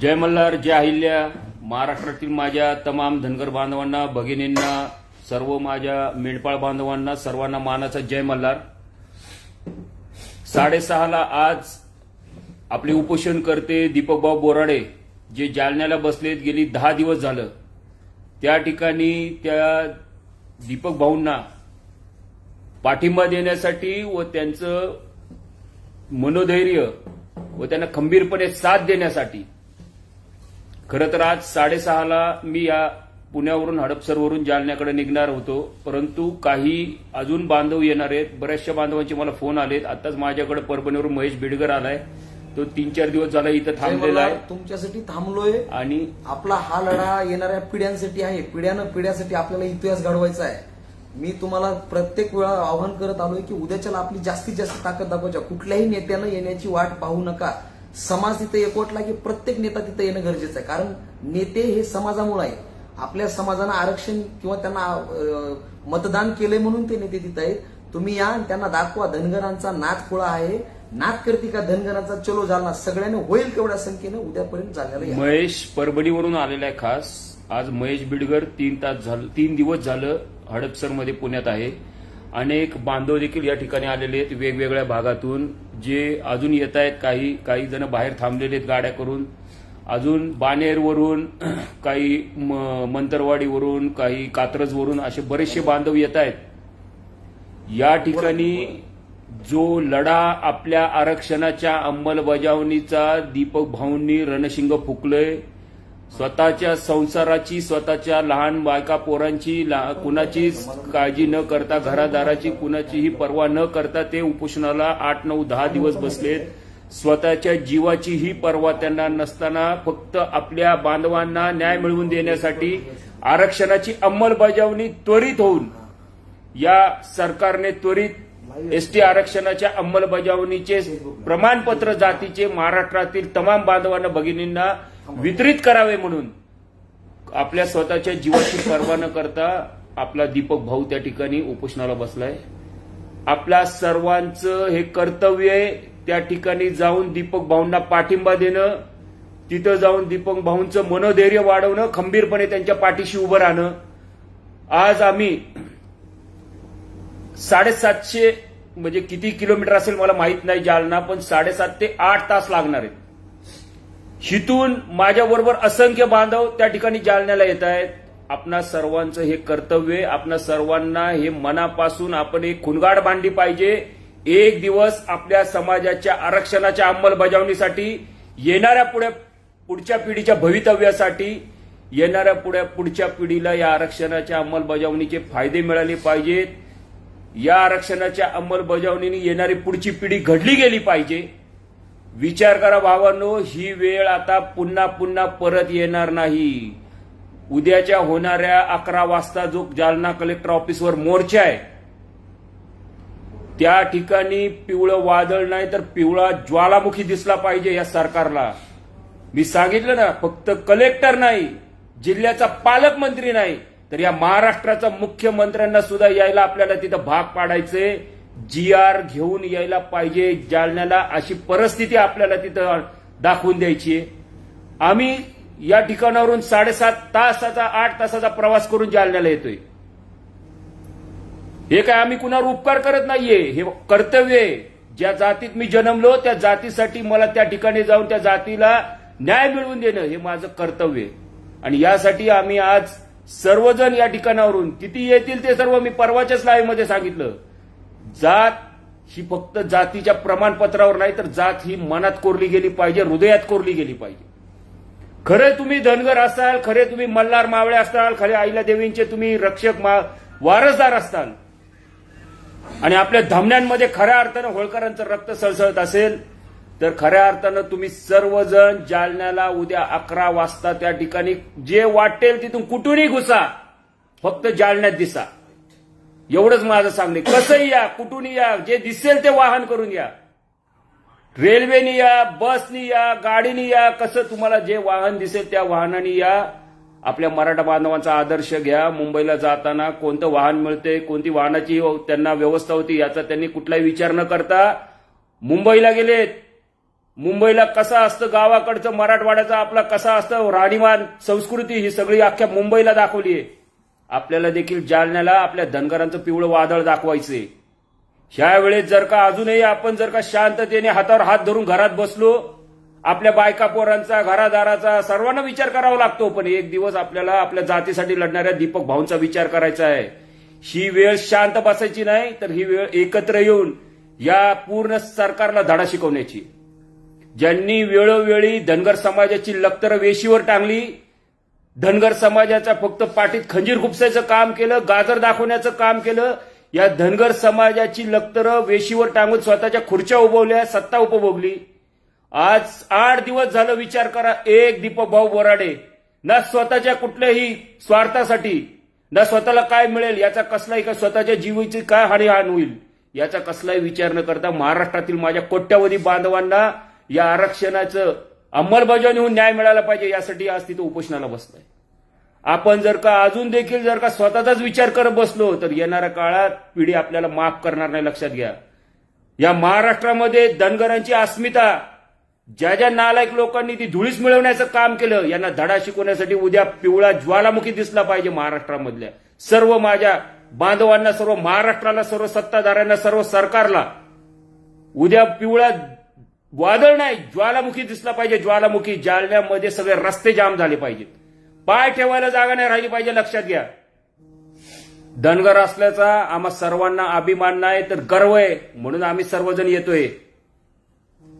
जय मल्हार जय अहिल्या. महाराष्ट्रातील माझ्या तमाम धनगर बांधवांना भगिनींना सर्व माझ्या मेंढपाळ बांधवांना सर्वांना मानाचा जय मल्हार. साडेसहाला आज आपले उपोषण करते दीपकभाऊ बोराडे जे जालन्याला बसलेत गेली दहा दिवस झालं. त्या ठिकाणी त्या दीपक भाऊंना पाठिंबा देण्यासाठी व त्यांचं मनोधैर्य व त्यांना खंबीरपणे साथ देण्यासाठी खरं तर आज साडेसहाला मी या पुण्यावरून हडपसरवरून जालन्याकडे निघणार होतो परंतु काही अजून बांधव येणार आहेत. बऱ्याचशा बांधवांचे मला फोन आलेत. आताच माझ्याकडे परभणीवरून महेश बिडकर आलाय. तो तीन चार दिवस झाला इथं थांबलेला आहे. तुमच्यासाठी थांबलोय. आणि आपला हा लढा येणाऱ्या पिढ्यांसाठी आहे. पिढ्यानं पिढ्यासाठी आपल्याला इतिहास घडवायचा आहे. मी तुम्हाला प्रत्येक वेळा आव्हान करत आलोय की उद्याच्याला आपली जास्तीत जास्त ताकद दाखवायच्या कुठल्याही नेत्यानं येण्याची वाट पाहू नका. समाज तिथे एकवटला की प्रत्येक नेता तिथे येणं गरजेचं आहे. कारण नेते हे समाजामुळे आहे आपल्या समाजानं आरक्षण किंवा त्यांना मतदान केलंय म्हणून ते नेते तिथे आहेत. तुम्ही या त्यांना दाखवा. धनगरांचा नाथ खुळा आहे. नाथ करते का धनगरांचा चलो जालना सगळ्यांनी होईल केवढ्या संख्येनं उद्यापर्यंत जालन्याला महेश परभणीवरून आलेला आहे खास. आज महेश बिडगर तीन तास झालं तीन दिवस झालं हडपसरमध्ये पुण्यात आहे. अनेक बांधव देखील या ठिकाणी आलेले आहेत. वेगवेगळ्या भागातून जे अजून येत आहेत काही काही जण बाहेर थांबलेले आहेत गाड्या करून. अजून बानेरवरून काही मंतरवाडीवरून काही कात्रजवरून असे बरेचसे बांधव येत आहेत. या ठिकाणी जो लढा आपल्या आरक्षणाच्या अंमलबजावणीचा दीपक भाऊंनी रणशिंग फुकलंय स्वतःच्या संसाराची स्वतःच्या लहान बायका पोरांची कुणाचीच काळजी न करता घरादाराची कुणाचीही पर्वा न करता ते उपोषणाला आठ नऊ दहा दिवस बसलेत. स्वतःच्या जीवाचीही पर्वा त्यांना नसताना फक्त आपल्या बांधवांना न्याय मिळवून देण्यासाठी आरक्षणाची अंमलबजावणी त्वरित होऊन या सरकारने त्वरित एसटी आरक्षणाच्या अंमलबजावणीचे प्रमाणपत्र जातीचे महाराष्ट्रातील तमाम बांधवांना भगिनींना वितरित करावे म्हणून. आपल्या स्वतःच्या जीवाची पर्वा न करता आपला दीपक भाऊ त्या ठिकाणी उपोषणाला बसलाय. आपल्या सर्वांचं हे कर्तव्य आहे त्या ठिकाणी जाऊन दीपक भाऊंना पाठिंबा देणं तिथं जाऊन दीपक भाऊंचं मनोधैर्य वाढवणं खंबीरपणे त्यांच्या पाठीशी उभं राहणं. आज आम्ही साडेसातशे म्हणजे किती किलोमीटर असेल मला माहीत नाही जालना पण साडेसात ते आठ तास लागणार आहेत. हिथून माझ्याबरोबर असंख्य बांधव त्या ठिकाणी जालन्याला येत आहेत. आपणा सर्वांचं हे कर्तव्य आपणा सर्वांना हे मनापासून आपण एक खुनगाड बांधली पाहिजे. एक दिवस आपल्या समाजाच्या आरक्षणाच्या अंमलबजावणीसाठी येणाऱ्या पुढे पुढच्या पिढीच्या भवितव्यासाठी येणाऱ्या पुढ्या पुढच्या पिढीला या आरक्षणाच्या अंमलबजावणीचे फायदे मिळाले पाहिजेत. या आरक्षणाच्या अंमलबजावणीने येणारी पुढची पिढी घडली गेली पाहिजे. विचार करा भावांनो ही वेळ आता पुन्हा पुन्हा परत येणार नाही. उद्याच्या होणाऱ्या अकरा वाजता जो जालना कलेक्टर ऑफिसवर मोर्चा आहे त्या ठिकाणी पिवळं वादळ नाही तर पिवळा ज्वालामुखी दिसला पाहिजे या सरकारला. मी सांगितलं ना फक्त कलेक्टर नाही जिल्ह्याचा पालकमंत्री नाही तर या महाराष्ट्राचा मुख्यमंत्र्यांना सुद्धा यायला आपल्याला तिथं भाग पाडायचे जी आर घेऊन यायला पाहिजे जालन्याला अशी परिस्थिती आपल्याला तिथं दाखवून द्यायची आहे. आम्ही या ठिकाणावरून साडेसात तासाचा आठ तासाचा प्रवास करून जालन्याला येतोय. हे काय आम्ही कुणावर उपकार करत नाहीये? हे कर्तव्य आहे. ज्या जातीत मी जन्मलो त्या जातीसाठी मला त्या ठिकाणी जाऊन त्या जातीला न्याय मिळवून देणं हे माझं कर्तव्य आहे. आणि यासाठी आम्ही आज सर्वजण या ठिकाणावरून किती येतील ते सर्व मी परवाच्याच लाईव्हमध्ये सांगितलं. जात ही फक्त जातीच्या प्रमाणपत्रावर नाही तर जात ही मनात कोरली गेली पाहिजे हृदयात कोरली गेली पाहिजे. खरे तुम्ही धनगर असाल खरे तुम्ही मल्हार मावळे असाल खरे आईला देवींचे तुम्ही रक्षक मा- वारसदार असाल आणि आपल्या धामण्यांमध्ये खऱ्या अर्थानं होळकरांचं रक्त सळसळत असेल तर खऱ्या अर्थानं तुम्ही सर्वजण जालन्याला उद्या अकरा वाजता त्या ठिकाणी जे वाटेल तिथून कुठूनही घुसा फक्त जालन्यात दिसा. एवढंच माझं सांगणे. कसंही या कुठूनही या जे दिसेल ते वाहन करून या. रेल्वेनी या बसनी या गाडीनी या कसं तुम्हाला जे वाहन दिसेल त्या वाहनाने या. आपल्या मराठा बांधवांचा आदर्श घ्या. मुंबईला जाताना कोणतं वाहन मिळते कोणती वाहनाची हो- त्यांना व्यवस्था होती याचा त्यांनी कुठलाही विचार न करता मुंबईला गेलेत. मुंबईला कसा असतं गावाकडचं मराठवाड्याचा आपला कसा असतं राणीमान संस्कृती ही सगळी अख्ख्या मुंबईला दाखवली आहे आपल्याला देखील जालन्याला आपल्या धनगरांचं पिवळं वादळ दाखवायचंय. ह्या वेळेस जर का अजूनही आपण जर का शांततेने हातावर हात धरून घरात बसलो आपल्या बायका पोरांचा घरादाराचा सर्वांना विचार करावा लागतो पण एक दिवस आपल्याला आपल्या जातीसाठी लढणाऱ्या दीपक भाऊंचा विचार करायचा आहे. ही वेळ शांत बसायची नाही तर ही वेळ एकत्र येऊन या पूर्ण सरकारला धडा शिकवण्याची. ज्यांनी वेळोवेळी धनगर समाजाची लक्तर वेशीवर टांगली धनगर समाजाच्या फक्त पाठीत खंजीर खुपसायचं काम केलं गाजर दाखवण्याचं काम केलं या धनगर समाजाची लक्तरं वेशीवर टांगून स्वतःच्या खुर्च्या उभवल्या सत्ता उपभोगली. आज आठ दिवस झालं विचार करा एक दीपक भाऊ बोराडे. ना स्वतःच्या कुठल्याही स्वार्थासाठी ना स्वतःला काय मिळेल याचा कसलाही का स्वतःच्या जीवाची काय हानी हान होईल याचा कसलाही विचार न करता महाराष्ट्रातील माझ्या कोट्यावधी बांधवांना या आरक्षणाचं अंमलबजावणी होऊन न्याय मिळाला पाहिजे यासाठी आज तिथं उपोषणाला बसलाय. आपण जर का अजून देखील जर का स्वतःचाच विचार करत बसलो तर येणाऱ्या काळात पिढी आपल्याला माफ करणार नाही लक्षात घ्या. या महाराष्ट्रामध्ये धनगरांची अस्मिता ज्या ज्या नालायक लोकांनी ती धुळीस मिळवण्याचं काम केलं यांना धडा शिकवण्यासाठी उद्या पिवळा ज्वालामुखी दिसला पाहिजे महाराष्ट्रामधल्या सर्व माझ्या बांधवांना सर्व महाराष्ट्राला सर्व सत्ताधाऱ्यांना सर्व सरकारला. उद्या पिवळा वादळ नाही ज्वालामुखी दिसला पाहिजे ज्वालामुखी जालन्यामध्ये सगळे रस्ते जाम झाले पाहिजेत. पाय ठेवायला जागा नाही राहिली पाहिजे लक्षात घ्या. धनगर असल्याचा आम्हा सर्वांना अभिमान नाही तर गर्व आहे म्हणून आम्ही सर्वजण येतोय.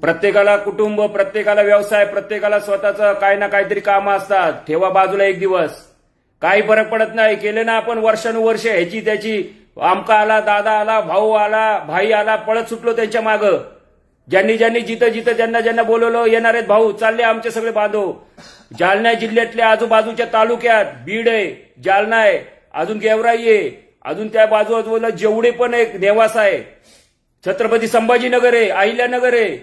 प्रत्येकाला कुटुंब प्रत्येकाला व्यवसाय प्रत्येकाला स्वतःचं काही ना काहीतरी कामं असतात. ठेवा बाजूला एक दिवस. काही फरक पडत नाही केले ना आपण वर्षानुवर्ष ह्याची त्याची आमका आला दादा आला भाऊ आला भाई आला पळत सुटलो त्यांच्या मागं. ज्यांनी ज्यांनी जिथं जिथं ज्यांना ज्यांना बोलवलं येणार आहेत भाऊ चालले आमचे सगळे बांधव. जालना जिल्ह्यातल्या आजूबाजूच्या तालुक्यात बीड आहे जालना आहे अजून गेवराई आहे अजून त्या बाजूबाजूला जेवढे पण एक नेवासा आहे छत्रपती संभाजीनगर आहे अहिल्यानगर आहे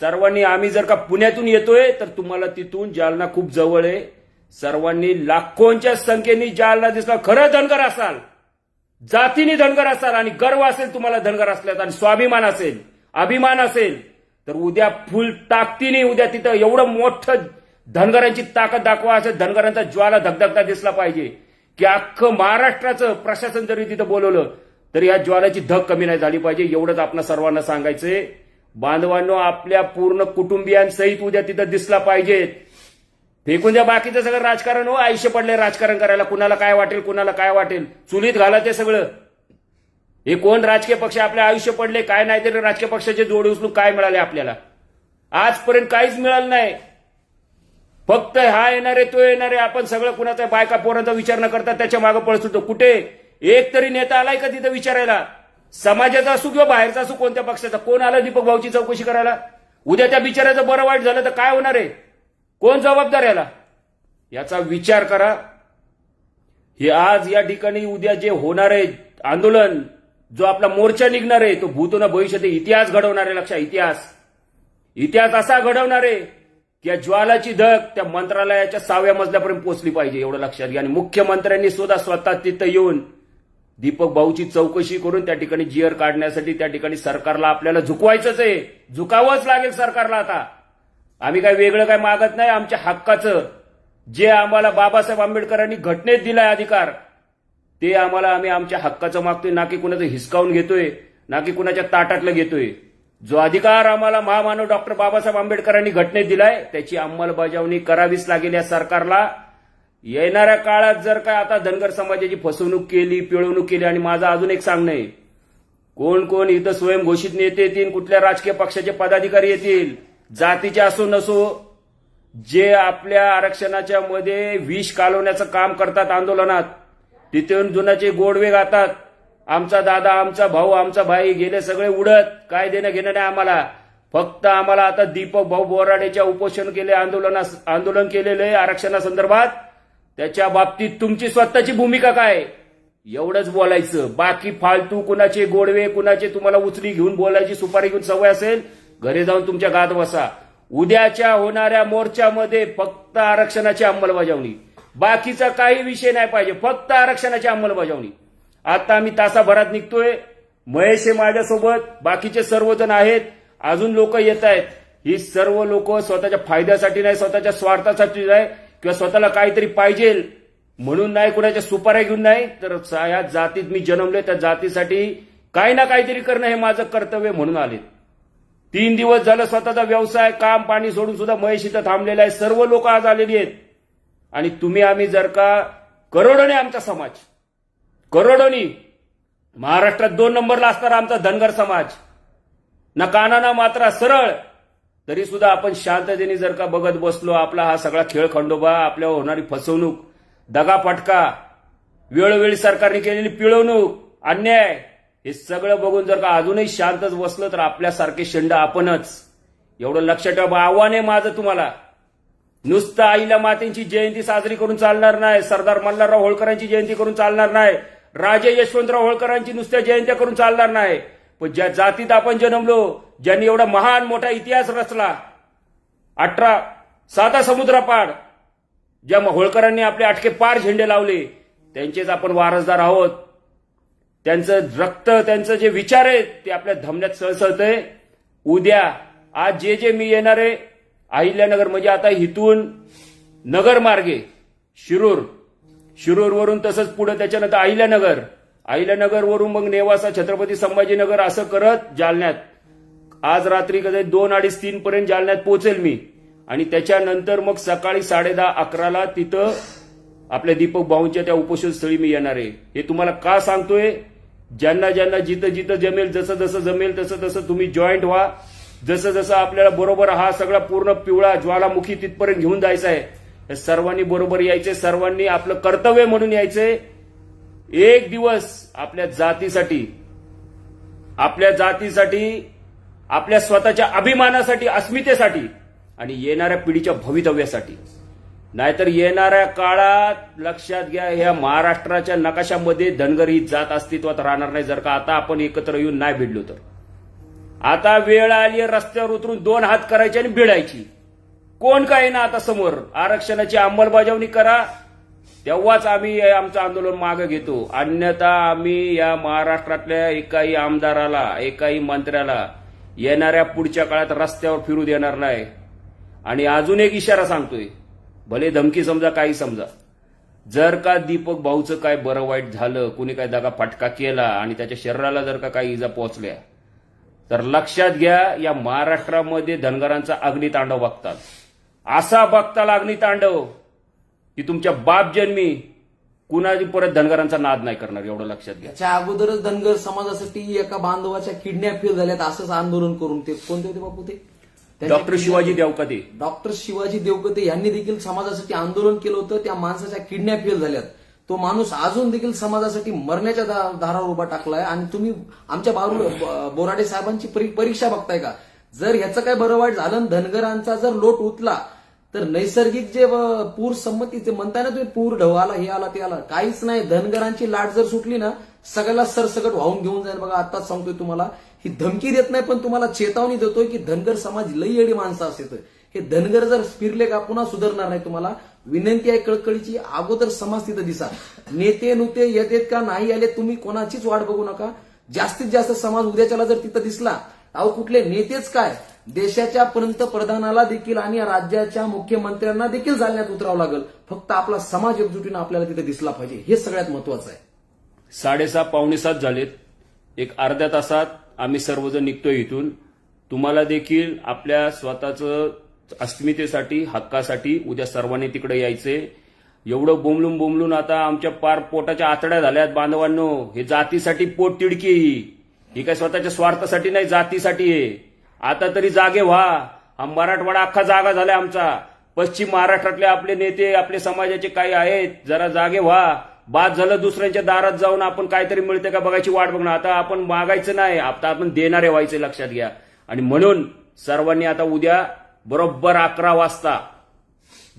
सर्वांनी आम्ही जर का पुण्यातून येतोय तर तुम्हाला तिथून जालना खूप जवळ आहे. सर्वांनी लाखोंच्या संख्येने जालना दिसला खरं धनगर असाल जातीने धनगर असाल आणि गर्व असेल तुम्हाला धनगर असल्यात आणि स्वाभिमान असेल. अभिमान असेल तर उद्या फुल ताकदीने उद्या तिथं एवढं मोठं धनगरांची ताकद दाखवा असेल धनगरांचा ज्वाला धगधगता दिसला पाहिजे. की अख्खं महाराष्ट्राचं प्रशासन जरी तिथं बोलवलं तरी या ज्वालाची धग कमी नाही झाली पाहिजे. एवढंच आपण सर्वांना सांगायचंय. बांधवांनो आपल्या पूर्ण कुटुंबियांसहित उद्या तिथं दिसला पाहिजे. फेकून द्या बाकीचं सगळं राजकारण हो. आयुष्य पडले राजकारण करायला. कुणाला काय वाटेल कुणाला काय वाटेल? चुलीत घाला ते सगळं. हे कोण राजकीय पक्ष आपले आयुष्य पडले काय नाही तरी राजकीय पक्षाचे जोड उचलून काय मिळाले आपल्याला? आजपर्यंत काहीच मिळालं नाही. फक्त हा येणार आहे तो येणारे आपण सगळं कुणाचा बायका पोरांचा विचार न करता त्याच्यामागे पळत सुटतो. कुठे? एक तरी नेता आलाय का तिथं विचारायला? समाजाचा असू किंवा बाहेरचा असू कोणत्या पक्षाचा? कोण आला दीपक भाऊची चौकशी करायला? उद्या त्या बिचाराचं बरं वाईट झालं तर काय होणार आहे? कोण जबाबदार याला? याचा विचार करा. हे आज या ठिकाणी उद्या जे होणार आहे आंदोलन जो आपला मोर्चा निघणार आहे तो भूतोना भविष्यात इतिहास घडवणार आहे लक्षात इतिहास. इतिहास असा घडवणार आहे की या ज्वालाची धग त्या मंत्रालयाच्या सहाव्या मजल्यापर्यंत पोहोचली पाहिजे एवढं लक्षात घ्या. आणि मुख्यमंत्र्यांनी सुद्धा स्वतः तिथं येऊन दीपक भाऊची चौकशी करून त्या ठिकाणी जीअर काढण्यासाठी त्या ठिकाणी सरकारला आपल्याला झुकवायचंच आहे. झुकावंच लागेल सरकारला आता. आम्ही काय वेगळं काय मागत नाही आमच्या हक्काचं. जे आम्हाला बाबासाहेब आंबेडकरांनी घटनेत दिलाय अधिकार ते आम्हाला आम्ही आमच्या हक्काचं मागतोय ना की कुणाचं हिसकावून घेतोय ना की कुणाच्या ताटातलं घेतोय. जो अधिकार आम्हाला महामानव डॉक्टर बाबासाहेब आंबेडकरांनी घटनेत दिलाय त्याची अंमलबजावणी करावीच लागेल या सरकारला. येणाऱ्या काळात जर काय आता धनगर समाजाची फसवणूक केली पिळवणूक केली आणि माझं अजून एक सांगणं आहे. कोण कोण इथं स्वयंघोषित नेते येतील कुठल्या राजकीय पक्षाचे पदाधिकारी येतील जातीचे असो नसो जे आपल्या आरक्षणाच्या मध्ये विष कालवण्याचं काम करतात आंदोलनात तिथून जुनाचे गोडवे गातात. आमचा दादा आमचा भाऊ आमचा भाई गेले सगळे उडत. काय देणं घेणं नाही आम्हाला. फक्त आम्हाला आता दीपक भाऊ बोराडेच्या उपोषण केले आंदोलना आंदोलन केलेलं आहे आरक्षणासंदर्भात. त्याच्या बाबतीत तुमची स्वतःची भूमिका काय? एवढंच बोलायचं. बाकी फालतू कुणाचे गोडवे कुणाचे तुम्हाला उचली घेऊन बोलायची सुपारी घेऊन सवय असेल घरी जाऊन तुमच्या गात बसा. उद्याच्या होणाऱ्या मोर्चामध्ये फक्त आरक्षणाची अंमलबजावणी. बाकीचा काही विषय नाही पाहिजे. फक्त आरक्षणाची अंमलबजावणी. आता आम्ही तासाभरात निघतोय. महेश हे माझ्यासोबत. बाकीचे सर्वजण आहेत. अजून लोक येत आहेत. ही सर्व लोक स्वतःच्या फायद्यासाठी नाही स्वतःच्या स्वार्थासाठी नाही किंवा स्वतःला काहीतरी पाहिजे. म्हणून नाही कुणाच्या सुपाऱ्या घेऊन नाही तर या जातीत मी जन्मले त्या जातीसाठी काही ना काहीतरी करणं हे माझं कर्तव्य म्हणून आले. तीन दिवस झालं स्वतःचा व्यवसाय काम पाणी सोडून सुद्धा महेश इथं थांबलेला आहे. सर्व लोक आज आलेली आहेत. आणि तुम्ही आम्ही जर का करोडोने आमचा समाज करोडोनी महाराष्ट्रात दोन नंबरला असणारा आमचा धनगर समाज ना काना ना मात्रा सरळ तरी सुद्धा आपण शांततेने जर का बघत बसलो आपला हा सगळा खेळ खंडोबा आपल्यावर होणारी फसवणूक दगाफटका वेळोवेळी सरकारने केलेली पिळवणूक अन्याय हे सगळं बघून जर का अजूनही शांतच बसलं तर आपल्यासारखे शेंड आपणच. एवढं लक्षात ठेवा आव्हान आहे माझं तुम्हाला. नुसतं आईला मातेंची जयंती साजरी करून चालणार नाही. सरदार मल्हारराव होळकरांची जयंती करून चालणार नाही. राजे यशवंतराव होळकरांची नुसत्या जयंत्या करून चालणार नाही. पण ज्या जातीत आपण जन्मलो ज्यांनी एवढा महान मोठा इतिहास रचला अठरा साता समुद्रापाड ज्या होळकरांनी आपले अटके पार झेंडे लावले त्यांचेच आपण वारसदार आहोत. त्यांचं रक्त त्यांचं जे विचार आहेत ते आपल्या धमन्यात आहे उद्या आज जे जे मी येणार आहे अहिल्यानगर म्हणजे आता इथून नगर मार्गे शिरूर शिरूरवरून तसंच पुढे त्याच्यानंतर अहिल्यानगर अहिल्यानगरवरून मग नेवासा छत्रपती संभाजीनगर असं करत जालन्यात. आज रात्री कधी दोन अडीच तीन पर्यंत जालन्यात पोहोचेल मी. आणि त्याच्यानंतर मग सकाळी साडेदहा अकराला तिथं आपल्या दीपक भाऊंच्या त्या उपोषण स्थळी मी येणार आहे. हे तुम्हाला का सांगतोय? ज्यांना ज्यांना जिथं जिथं जमेल जसं जसं जमेल तसं तसं तुम्ही जॉईंट व्हा. जसं जसं आपल्याला बरोबर हा सगळा पूर्ण पिवळा ज्वालामुखी तिथपर्यंत घेऊन जायचा आहे सर्वांनी बरोबर यायचे सर्वांनी आपलं कर्तव्य म्हणून यायचे. एक दिवस आपल्या जातीसाठी आपल्या जातीसाठी आपल्या स्वतःच्या अभिमानासाठी अस्मितेसाठी आणि येणाऱ्या पिढीच्या भवितव्यासाठी. नाहीतर येणाऱ्या काळात लक्षात घ्या ह्या महाराष्ट्राच्या नकाशामध्ये धनगर ही जात अस्तित्वात राहणार नाही. जर का आता आपण एकत्र येऊन नाही भिडलो तर. आता वेळ आली आहे रस्त्यावर उतरून दोन हात करायचे आणि भिडायची. कोण काय ना आता समोर? आरक्षणाची अंमलबजावणी करा. तेव्हाच आम्ही आमचं आंदोलन मागे घेतो. अन्यथा आम्ही या महाराष्ट्रातल्या एकाही आमदाराला एकाही मंत्र्याला येणाऱ्या पुढच्या काळात रस्त्यावर फिरू देणार नाही. आणि अजून एक इशारा सांगतोय. भले धमकी समजा काही समजा. जर का दीपक भाऊचं काय बरं वाईट झालं कुणी काय दगा फटका केला आणि त्याच्या शरीराला जर का काही इजा पोहोचल्या तर लक्षात घ्या या महाराष्ट्रामध्ये धनगरांचा अग्नितांडव बघतात. असा बघताल अग्नितांडव की तुमच्या बाप जन्मी कुणाची परत धनगरांचा नाद नाही करणार एवढं लक्षात घ्या. याच्या अगोदरच धनगर समाजासाठी एका बांधवाच्या किडनॅप फेल झाल्यात असंच आंदोलन करून ते कोणते होते बापू ते? त्यांच्या डॉक्टर शिवाजी देवकते. डॉक्टर शिवाजी देवकते यांनी देखील समाजासाठी आंदोलन केलं होतं त्या माणसाच्या किडनॅप फेल झाल्यात. तो माणूस अजून देखील समाजासाठी मरण्याच्या दारावर उभा टाकलाय आणि तुम्ही आमच्या बारू बोराडे साहेबांची परीक्षा बघताय का? जर ह्याचं काय बरं वाईट झालं धनगरांचा जर लोट उतला तर नैसर्गिक जे पूर संमती जे म्हणताय ना तुम्ही पूर ढव आला हे आला ते आला. काहीच नाही. धनगरांची लाट जर सुटली ना सगळ्याला सरसकट वाहून घेऊन जाईल बघा. आताच सांगतोय तुम्हाला. ही धमकी देत नाही पण तुम्हाला चेतावणी देतोय की धनगर समाज लई येडी माणसं असते हे धनगर जर फिरले का पुन्हा सुधारणार नाही तुम्हाला विनंती आहे कळकळीची अगोदर समाज तिथं दिसा. नेते नुते येतेत का नाही आले तुम्ही कोणाचीच वाट बघू नका. जास्तीत जास्त समाज उद्याच्याला जर तिथं दिसला अहो कुठले नेतेच काय? देशाच्या पंतप्रधानाला देखील आणि राज्याच्या मुख्यमंत्र्यांना देखील जालण्यात उतरावं लागेल. फक्त आपला समाज एकजुटीनं आपल्याला तिथे दिसला पाहिजे. हे सगळ्यात महत्वाचं आहे. साडेसहा पावणे सात झालेत. एक अर्ध्या तासात आम्ही सर्वजण निघतोय इथून. तुम्हाला देखील आपल्या स्वतःचं अस्मितेसाठी हक्कासाठी उद्या सर्वांनी तिकडे यायचे. एवढं बोंबलून बोंबलून आता आमच्या पार पोटाच्या आतड्या झाल्यात बांधवांनो. हे जातीसाठी पोट तिडकी ही. ही काय स्वतःच्या स्वार्थासाठी नाही जातीसाठी आहे. आता तरी जागे व्हा. हा मराठवाडा अख्खा जागा झालाय आमचा. पश्चिम महाराष्ट्रातले आपले नेते आपले समाजाचे काही आहेत जरा जागे व्हा. बाद झालं दुसऱ्यांच्या दारात जाऊन आपण काहीतरी मिळते का बघायची वाट बघणं आता आपण मागायचं नाही. आता आपण देणारे व्हायचे लक्षात घ्या. आणि म्हणून सर्वांनी आता उद्या बरोबर अकरा वाजता.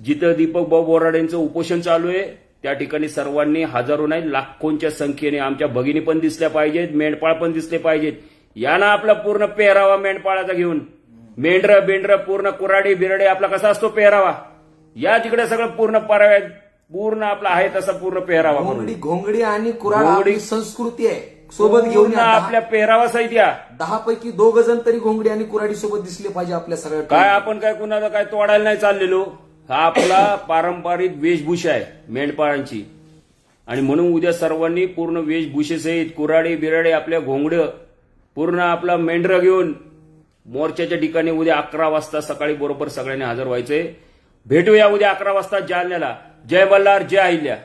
जिथं दीपक भाऊ बोराडेंचं उपोषण चालू आहे त्या ठिकाणी सर्वांनी हजारो नाही लाखोंच्या संख्येने आमच्या भगिनी पण दिसल्या पाहिजेत मेंढपाळ पण दिसले पाहिजेत. या ना आपला पूर्ण पेहरावा मेंढपाळाचा घेऊन. मेंढर बेंढर पूर्ण कुराडी बिरडे आपला कसा असतो पेहरावा? या तिकडे सगळं पूर्ण पराव्या पूर्ण आपला आहे तसा पूर्ण पेहरावा घोंगडी घोंगडी आणि कुराड संस्कृती आहे. सोबत घेऊन या. आपल्या पेहरावास आहेत या. दहा पैकी दोघ जण तरी घोंगडी आणि कुराडी सोबत दिसले पाहिजे आपल्या सगळ्या काय आपण काय कुणाला काय तोडायला नाही चाललेलो? हा आपला पारंपरिक वेशभूषा आहे मेंढपाळांची. आणि म्हणून उद्या सर्वांनी पूर्ण वेशभूषेसहित कुराडे बिराडे आपल्या घोंगड पूर्ण आपला मेंढरं घेऊन मोर्चाच्या ठिकाणी उद्या अकरा वाजता सकाळी बरोबर सगळ्यांनी हजर व्हायचंय. भेटूया उद्या अकरा वाजता जालन्याला. जय मल्हार जय अहिल्या.